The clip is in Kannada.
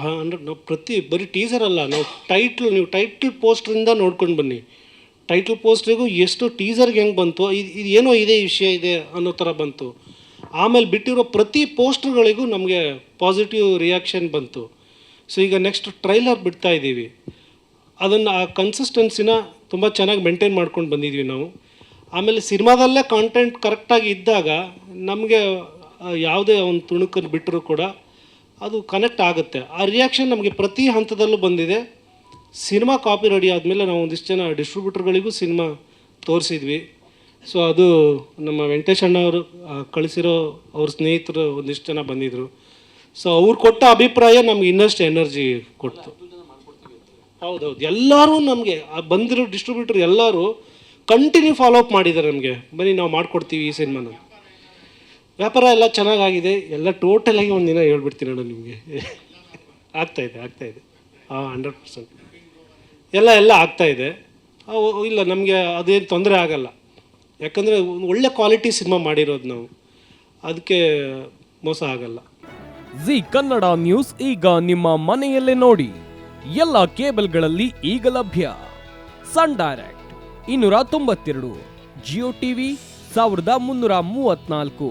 ಹಂಡ್ರೆಡ್ ನಾವು ಪ್ರತಿ ಬರೀ ಟೀಸರ್ ಅಲ್ಲ, ನಾವು ಟೈಟ್ಲ್ ನೀವು ಟೈಟ್ಲ್ ಪೋಸ್ಟ್ರಿಂದ ನೋಡ್ಕೊಂಡು ಬನ್ನಿ. ಟೈಟ್ಲ್ ಪೋಸ್ಟ್ರಿಗೂ ಎಷ್ಟು ಟೀಸರ್ಗೆ ಹೆಂಗೆ ಬಂತು ಇದು ಇದು ಏನೋ ಇದೆ ವಿಷಯ ಇದೆ ಅನ್ನೋ ಥರ ಬಂತು. ಆಮೇಲೆ ಬಿಟ್ಟಿರೋ ಪ್ರತಿ ಪೋಸ್ಟ್ರ್ಗಳಿಗೂ ನಮಗೆ ಪಾಸಿಟಿವ್ ರಿಯಾಕ್ಷನ್ ಬಂತು. ಸೊ ಈಗ ನೆಕ್ಸ್ಟ್ ಟ್ರೈಲರ್ ಬಿಡ್ತಾ ಇದ್ದೀವಿ. ಅದನ್ನು ಆ ಕನ್ಸಿಸ್ಟೆನ್ಸಿನ ತುಂಬ ಚೆನ್ನಾಗಿ ಮೇಂಟೈನ್ ಮಾಡ್ಕೊಂಡು ಬಂದಿದ್ವಿ ನಾವು. ಆಮೇಲೆ ಸಿನಿಮಾದಲ್ಲೇ ಕಾಂಟೆಂಟ್ ಕರೆಕ್ಟಾಗಿ ಇದ್ದಾಗ ನಮಗೆ ಯಾವುದೇ ಒಂದು ತುಣುಕನ್ನು ಬಿಟ್ಟರೂ ಕೂಡ ಅದು ಕನೆಕ್ಟ್ ಆಗುತ್ತೆ. ಆ ರಿಯಾಕ್ಷನ್ ನಮಗೆ ಪ್ರತಿ ಹಂತದಲ್ಲೂ ಬಂದಿದೆ. ಸಿನಿಮಾ ಕಾಪಿ ರೆಡಿ ಆದಮೇಲೆ ನಾವು ಒಂದಿಷ್ಟು ಜನ ಡಿಸ್ಟ್ರಿಬ್ಯೂಟರ್ಗಳಿಗೂ ಸಿನಿಮಾ ತೋರಿಸಿದ್ವಿ. ಸೊ ಅದು ನಮ್ಮ ವೆಂಕಟೇಶ್ ಅಣ್ಣ ಅವರು ಕಳಿಸಿರೋ ಅವ್ರ ಸ್ನೇಹಿತರು ಒಂದಿಷ್ಟು ಜನ ಬಂದಿದ್ದರು ಸೊ ಅವ್ರು ಕೊಟ್ಟ ಅಭಿಪ್ರಾಯ ನಮ್ಗೆ ಇನ್ನಷ್ಟು ಎನರ್ಜಿ ಕೊಡ್ತು. ಹೌದೌದು. ಎಲ್ಲರೂ ನಮಗೆ ಬಂದಿರೋ ಡಿಸ್ಟ್ರಿಬ್ಯೂಟರ್ ಎಲ್ಲರೂ ಕಂಟಿನ್ಯೂ ಫಾಲೋ ಅಪ್ ಮಾಡಿದ್ದಾರೆ ನಮಗೆ. ಬನ್ನಿ, ನಾವು ಮಾಡಿಕೊಡ್ತೀವಿ ಈ ಸಿನಿಮಾನ. ವ್ಯಾಪಾರ ಎಲ್ಲ ಚೆನ್ನಾಗಾಗಿದೆ. ಎಲ್ಲ ಟೋಟಲಾಗಿ ಒಂದಿನ ಹೇಳ್ಬಿಡ್ತೀನಿ ಅಣ್ಣ ನಿಮಗೆ. ಆಗ್ತಾಯಿದೆ ಆಗ್ತಾಯಿದೆ ಹಾಂ ಹಂಡ್ರೆಡ್ ಪರ್ಸೆಂಟ್ ಎಲ್ಲ ಎಲ್ಲ ಆಗ್ತಾಯಿದೆ ಇಲ್ಲ, ನಮಗೆ ಅದೇನು ತೊಂದರೆ ಆಗಲ್ಲ. ಯಾಕಂದರೆ ಒಳ್ಳೆ ಕ್ವಾಲಿಟಿ ಸಿನಿಮಾ ಮಾಡಿರೋದು ನಾವು. ಅದಕ್ಕೆ ಮೋಸ ಆಗಲ್ಲ. ಜಿ ಕನ್ನಡ ನ್ಯೂಸ್ ಈಗ ನಿಮ್ಮ ಮನೆಯಲ್ಲೇ ನೋಡಿ. ಎಲ್ಲ ಕೇಬಲ್ಗಳಲ್ಲಿ ಈಗ ಲಭ್ಯ. ಸನ್ ಡೈರೆಕ್ಟ್, ಇನ್ನೂರ ತೊಂಬತ್ತೆರಡು, ಜಿಯೋ ಟಿವಿ, ಸಾವಿರದ ಮುನ್ನೂರ ಮೂವತ್ನಾಲ್ಕು.